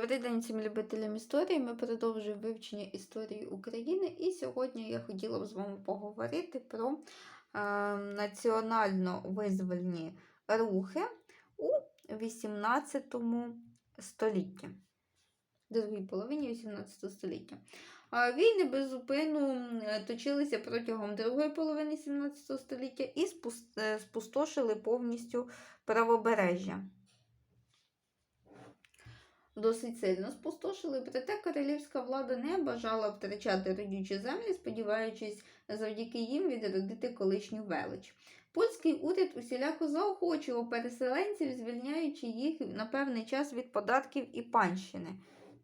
Добрий день всім любителям історії. Ми продовжуємо вивчення історії України. І сьогодні я хотіла б з вами поговорити про е, національно-визвольні рухи у 18 столітті, другій половині 18 століття. А Війни без зупину точилися протягом другої половини 17 століття і е, спустошили повністю правобережжя досить сильно спустошили, проте королівська влада не бажала втрачати родючі землі, сподіваючись завдяки їм відродити колишню велич. Польський уряд усіляко заохочував переселенців, звільняючи їх на певний час від податків і панщини.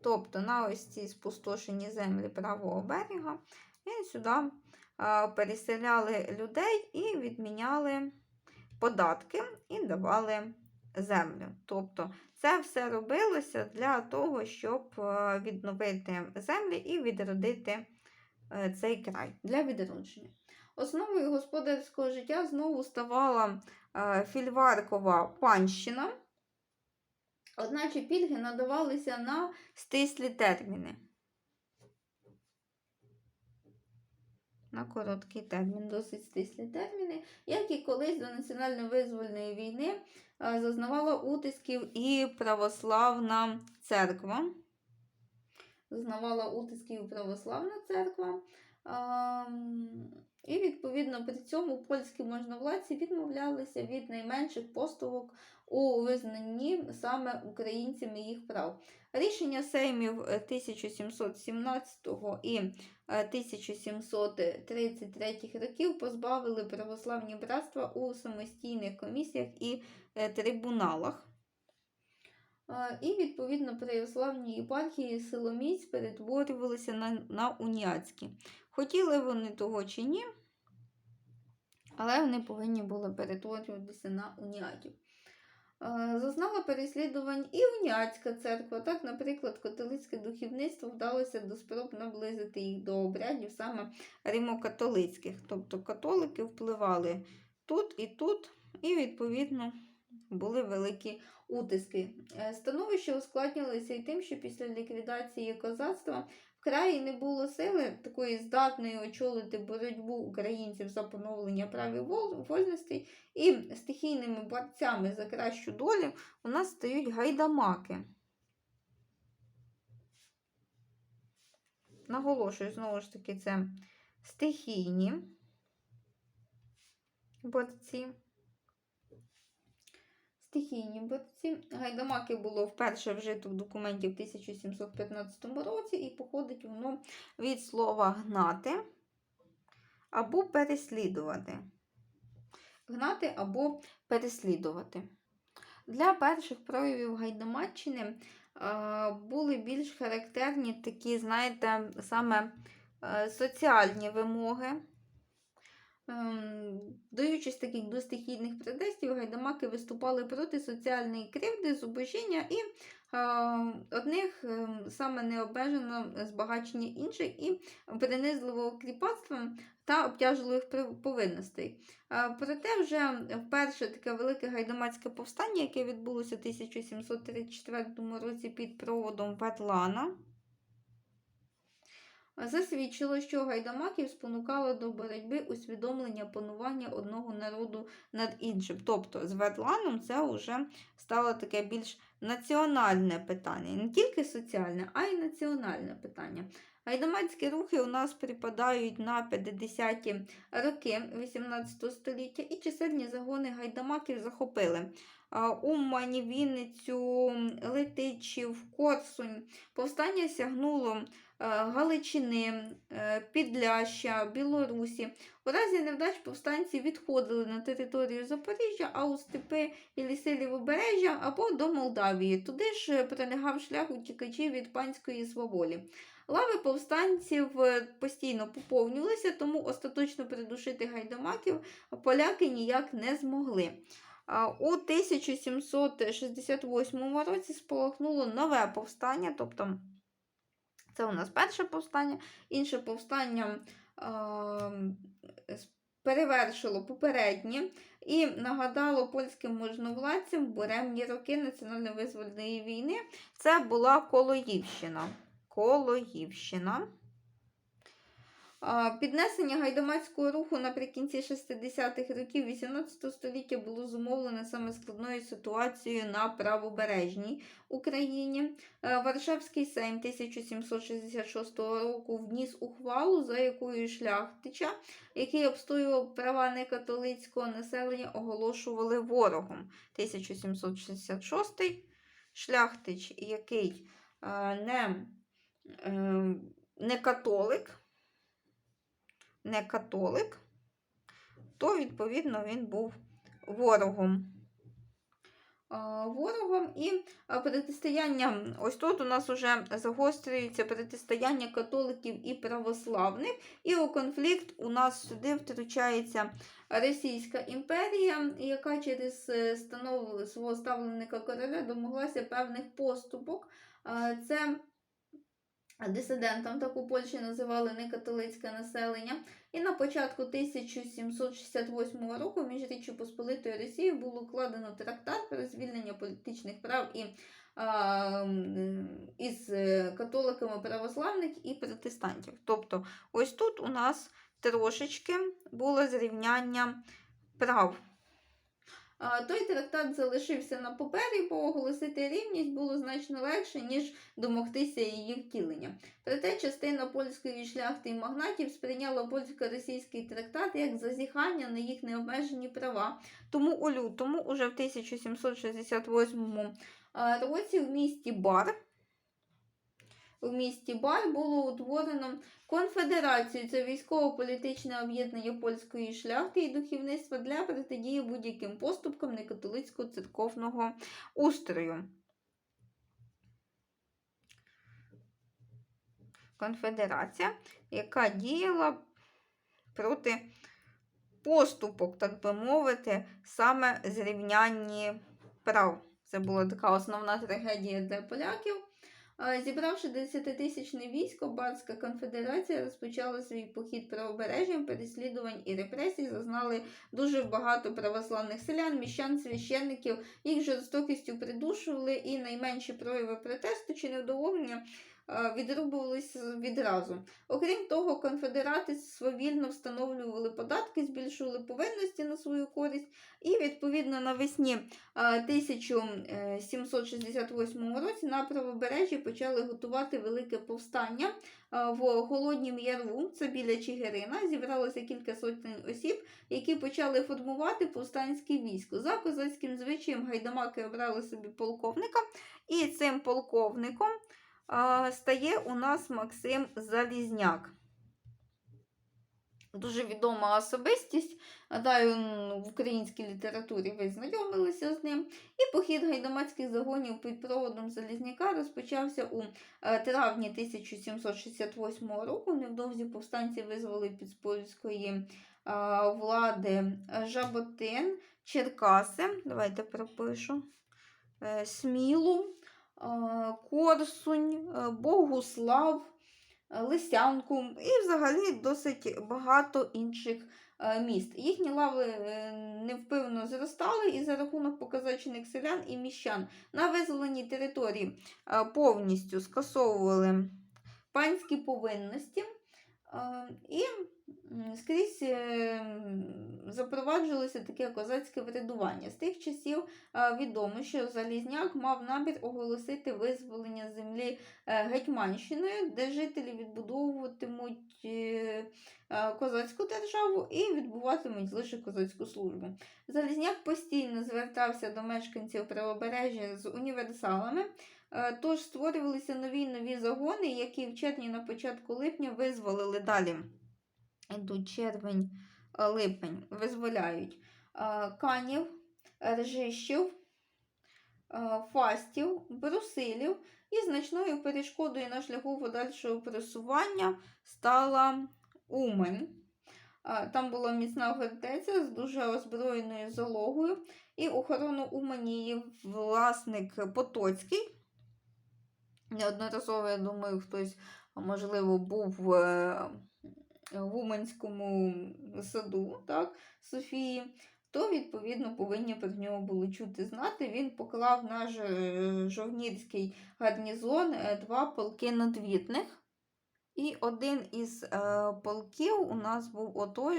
Тобто на ось ці спустошені землі правого берега і сюди переселяли людей і відміняли податки і давали землю. Тобто це все робилося для того, щоб е, відновити землі і відродити е, цей край для відродження. Основою господарського життя знову ставала е, фільваркова панщина, одначе пільги надавалися на стислі терміни. На короткий термін, досить стислі терміни, як і колись до національно-визвольної війни зазнавала утисків і православна церква. Зазнавала утисків православна церква. І, відповідно, при цьому польські можновладці відмовлялися від найменших поступок у визнанні саме українцями їх прав. Рішення Сеймів е, 1717 і е, 1733 років позбавили православні братства у самостійних комісіях і е, трибуналах. Е, І, відповідно, православні єпархії силоміць перетворювалися на, на уніатські. Хотіли вони того чи ні, але вони повинні були перетворюватися на уніатів. Е, Зазнала переслідувань і уніатська церква. Так, наприклад, католицьке духовництво вдалося до спроб наблизити їх до обрядів саме римокатолицьких. Тобто католики впливали тут і тут, і, відповідно, були великі утиски. Е, Становище ускладнилося і тим, що після ліквідації козацтва в краї не було сили такої здатної очолити боротьбу українців за поновлення прав і вольностей, і стихійними борцями за кращу долю у нас стають гайдамаки. Наголошую, знову ж таки, це стихійні борці. Стихійні борці. Гайдамаки було вперше вжито в документі в 1715 році, і походить воно від слова гнати або переслідувати. Гнати або переслідувати. Для перших проявів Гайдамаччини е, були більш характерні такі, знаєте, саме е, соціальні вимоги. Ем, Даючись таких до стихійних протестів, гайдамаки виступали проти соціальної кривди, зубожіння і е, одних е, саме необмежено збагачення інших і принизливого кріпацтва та обтяжливих повинностей. Е, Проте вже вперше таке велике гайдамацьке повстання, яке відбулося в 1734 році під проводом Ветлана, засвідчило, що гайдамаків спонукало до боротьби усвідомлення панування одного народу над іншим. Тобто з Ветланом це вже стало таке більш національне питання, не тільки соціальне, а й національне питання. Гайдамацькі рухи у нас припадають на 50-ті роки 18 століття, і чисельні загони гайдамаків захопили а, Умань, Вінницю, Летичів, Корсунь. Повстання сягнуло Галичини, е, Підляща, Білорусі. У разі невдач повстанці відходили на територію Запоріжжя, а у степи і ліси Лівобережжя або до Молдавії. Туди ж пролягав шлях утікачів від панської сваволі. Лави повстанців е, постійно поповнювалися, тому остаточно придушити гайдамаків поляки ніяк не змогли. У 1768 році спалахнуло нове повстання, тобто це у нас перше повстання, інше повстання е, перевершило попереднє і нагадало польським можновладцям буремні роки національно-визвольної війни. Це була Колоївщина. Колоївщина. Піднесення гайдамацького руху наприкінці 60-х років 18 століття було зумовлене саме складною ситуацією на правобережній Україні. Е, Варшавський сейм 1766 року вніс ухвалу, за якою шляхтича, який обстоював права некатолицького населення, оголошували ворогом. 1766 шляхтич, який е, не, е, не католик, не католик, то, відповідно, він був ворогом. Ворогом і протистояння, ось тут у нас вже загострюється протистояння католиків і православних, і у конфлікт у нас сюди втручається Російська імперія, яка через е, свого ставленика короля домоглася певних поступок. Це Дисидентам так у Польщі називали некатолицьке населення. І на початку 1768 року між Річчю Посполитою Росією було укладено трактат про звільнення політичних прав і, а, із е, католиками православних і протестантів. Тобто, ось тут у нас трошечки було зрівняння прав. Той трактат залишився на папері, бо оголосити рівність було значно легше, ніж домогтися її втілення. Проте частина польської шляхти і магнатів сприйняла польсько-російський трактат як зазіхання на їх необмежені права. Тому у лютому, уже в 1768 а, році, в місті Бар. В місті Бар було утворено конфедерацію. Це військово-політичне об'єднання польської шляхти і духовництва для протидії будь-яким поступкам некатолицького церковного устрою. Конфедерація, яка діяла проти поступок, так би мовити, саме зрівнянні прав. Це була така основна трагедія для поляків. Зібравши 10-тисячне військо, Барська конфедерація розпочала свій похід правобережжям, переслідувань і репресій. Зазнали дуже багато православних селян, міщан, священників. Їх жорстокістю придушували, і найменші прояви протесту чи невдоволення відрубувалися відразу. Окрім того, конфедерати свавільно встановлювали податки, збільшували повинності на свою користь, і відповідно навесні 1768 році на правобережжі почали готувати велике повстання в Голоднім Яру, це біля Чигирина. Зібралося кілька сотень осіб, які почали формувати повстанське військо. За козацьким звичаєм гайдамаки обрали собі полковника, і цим полковником стає у нас Максим Залізняк. Дуже відома особистість. Гадаю, в українській літературі ви знайомилися з ним. І похід гайдамацьких загонів під проводом Залізняка розпочався у е, травні 1768 року. Невдовзі повстанці визвали під польської е, влади Жаботин, Черкаси. Давайте пропишу. е, Смілу, е, Корсунь, е, Богуслав. е, Лисянку і взагалі досить багато інших е, міст. Їхні лави е, невпевно зростали і за рахунок показачених селян і міщан на визволеній території е, повністю скасовували панські повинності. Е, І скрізь е, запроваджувалося таке козацьке врядування. З тих часів е, відомо, що Залізняк мав намір оголосити визволення землі е, Гетьманщиною, де жителі відбудовуватимуть козацьку державу і відбуватимуть лише козацьку службу. Залізняк постійно звертався до мешканців правобережжя з універсалами. Е, Тож створювалися нові нові загони, які в червні на початку липня визволили далі. Йдуть червень, е, липень, визволяють е, канів, ржищів, фастів, брусилів і значною перешкодою на шляху подальшого просування стала Умань. Там була міцна фортеця з дуже озброєною залогою, і охорону Умані її власник Потоцький. Неодноразово, я думаю, хтось, можливо, був е, в Уманському саду, так, Софії, то, відповідно, повинні про нього були чути знати. Він поклав наш е, жовнірський гарнізон е, два полки надвітних. І один із полків у нас був ото,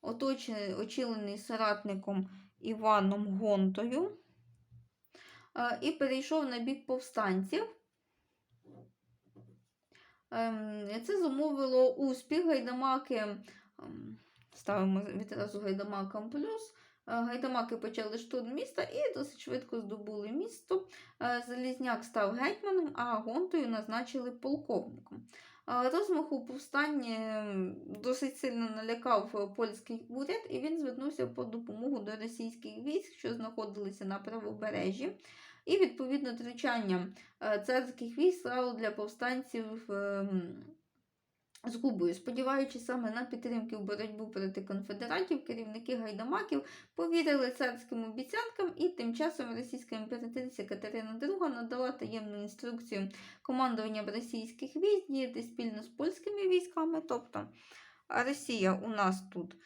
оточений, очилений соратником Іваном Гонтою і перейшов на бік повстанців. Ем, Це зумовило успіх гайдамаки. ем, Ставимо відразу гайдамакам плюс. Е, Гайдамаки почали штурм міста і досить швидко здобули місто. Е, Залізняк став гетьманом, а Гонтою назначили полковником. Е, Розмаху повстання ем, досить сильно налякав е, польський уряд, і він звернувся по допомогу до російських військ, що знаходилися на правобережжі. І відповідно втручання е, царських військ стало для повстанців ем, згубою. Сподіваючись саме на підтримки в боротьбу проти конфедератів, керівники гайдамаків повірили царським обіцянкам, і тим часом російська імператриця Катерина II надала таємну інструкцію командуванням російських військ діяти спільно з польськими військами. Тобто Росія у нас тут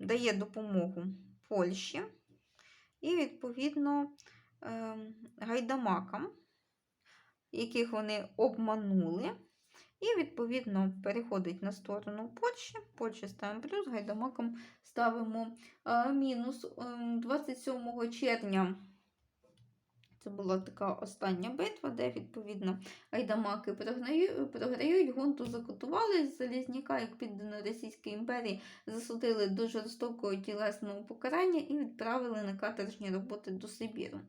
дає допомогу Польщі і, відповідно, ем, гайдамакам, яких вони обманули. І, відповідно, переходить на сторону Польщі. Польщі ставимо плюс, гайдамакам ставимо мінус. Ем, 27 червня це була така остання битва, де, відповідно, гайдамаки програють, гонту закотували з Залізняка, як піддано Російської імперії, засудили до жорстокого тілесного покарання і відправили на каторжні роботи до Сибіру.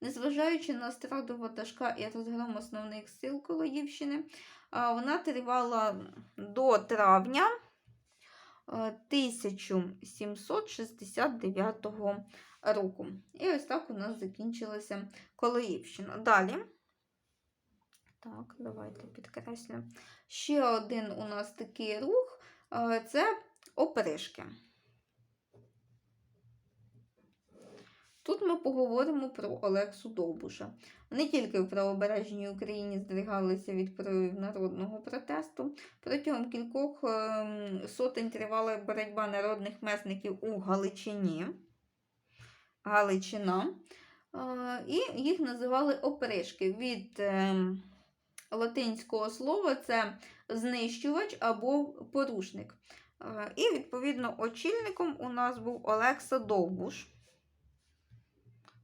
Незважаючи на страду ватажка і розгром основних сил Колоївщини, вона тривала до травня е, 1769 року. І ось так у нас закінчилася Колоївщина. Далі. Так, давайте підкреслю. Ще один у нас такий рух е, це опришки. Тут ми поговоримо про Олексу Довбуша. Не тільки в правобережній Україні здригалися від проявів народного протесту. Протягом кількох ем, сотень тривала боротьба народних месників у Галичині. Галичина. Е, І їх називали опришки. Від ем, латинського слова це знищувач або порушник. Е, І, відповідно, очільником у нас був Олекса Довбуш.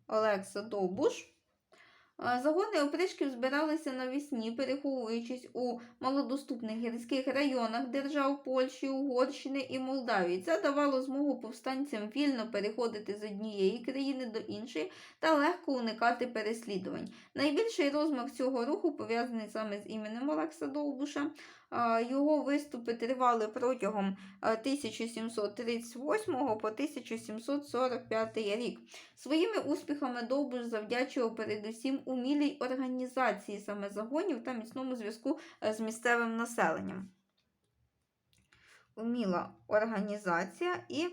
Олекса Довбуш. Е, Загони опришків збиралися навесні, переховуючись у малодоступних гірських районах держав Польщі, Угорщини і Молдавії. Це давало змогу повстанцям вільно переходити з однієї країни до іншої та легко уникати переслідувань. Найбільший розмах цього руху пов'язаний саме з іменем Олекса Довбуша. Його виступи тривали протягом 1738 по 1745 рік. Своїми успіхами Довбуш завдячував передусім умілій організації саме загонів та міцному зв'язку е, з місцевим населенням. Уміла організація і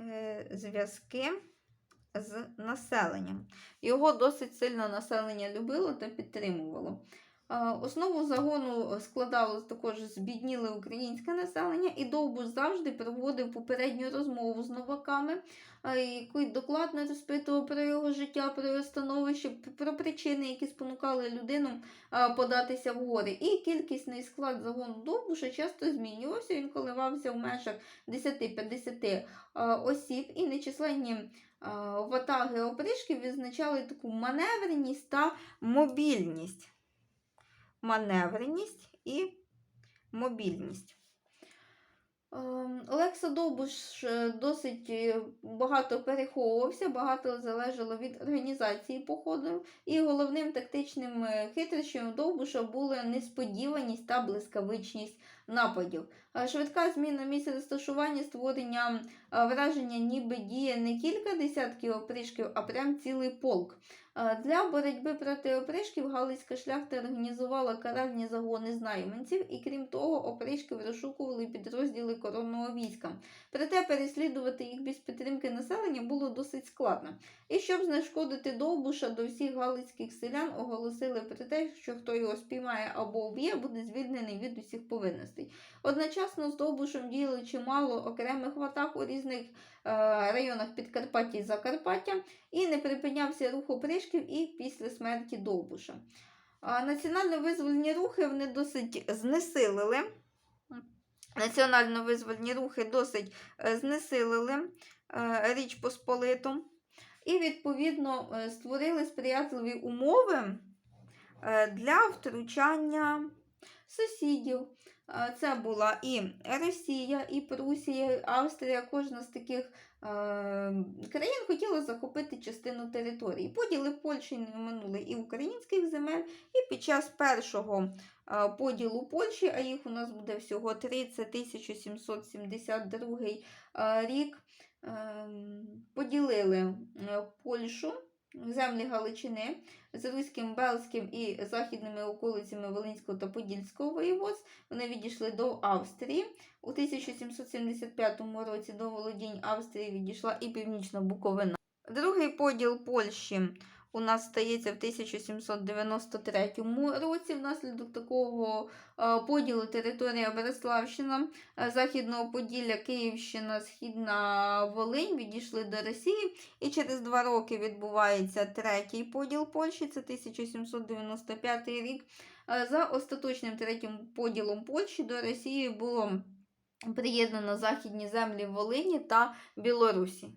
е, зв'язки з населенням. Його досить сильно населення любило та підтримувало. Е, Основу загону складало також збідніле українське населення, і Довбуш завжди проводив попередню розмову з новаками, е, який докладно розпитував про його життя, про його становище, про причини, які спонукали людину е, податися в гори. І кількісний склад загону Довбуша часто змінювався. Він коливався в межах 10-50 е, осіб, і нечисленні е, ватаги опришків відзначали таку маневреність та мобільність маневреність і мобільність. Ем, Олекса Довбуш е, досить е, багато переховувався, багато залежало від організації походу. І головним тактичним е, хитрощем Довбуша була несподіваність та блискавичність нападів. Е, Швидка зміна місця розташування, створення е, враження, ніби діє не кілька десятків опришків, а прям цілий полк. Е, Для боротьби проти опришків Галицька шляхта організувала каральні загони з найманців, і крім того, опришків розшукували підрозділи коронного війська. Проте переслідувати їх без підтримки населення було досить складно. І щоб знешкодити Довбуша, до всіх галицьких селян оголосили про те, що хто його спіймає або вб'є, буде звільнений від усіх повинностей. областей. Одночасно Довбушем діяли чимало окремих ватаг у різних е, районах Підкарпаття і Закарпаття, і не припинявся рух опришків і після смерті Довбуша. Національно-визвольні рухи вони досить знесилили. Національно-визвольні рухи досить е, знесилили е, Річ Посполиту і, відповідно, створили сприятливі умови для втручання сусідів. Е, Це була і Росія, і Прусія, і Австрія. Кожна з таких е, країн хотіла захопити частину території. Поділи Польщі не минули і українських земель, і під час першого е, поділу Польщі, а їх у нас буде всього три, це 1772 е, рік. ем, Поділили Польщу, землі Галичини з Руським, Белським і західними околицями Волинського та Подільського воєводств. Вони відійшли до Австрії. У 1775 році до володінь Австрії відійшла і Північна Буковина. Другий поділ Польщі у нас стається в 1793 році. Внаслідок такого е, поділу територія Береславщина, е, Західного Поділля, Київщина, Східна Волинь відійшли до Росії. І через два роки відбувається третій поділ Польщі, це 1795 рік. Е, За остаточним третім поділом Польщі до Росії було приєднано західні землі Волині та Білорусі.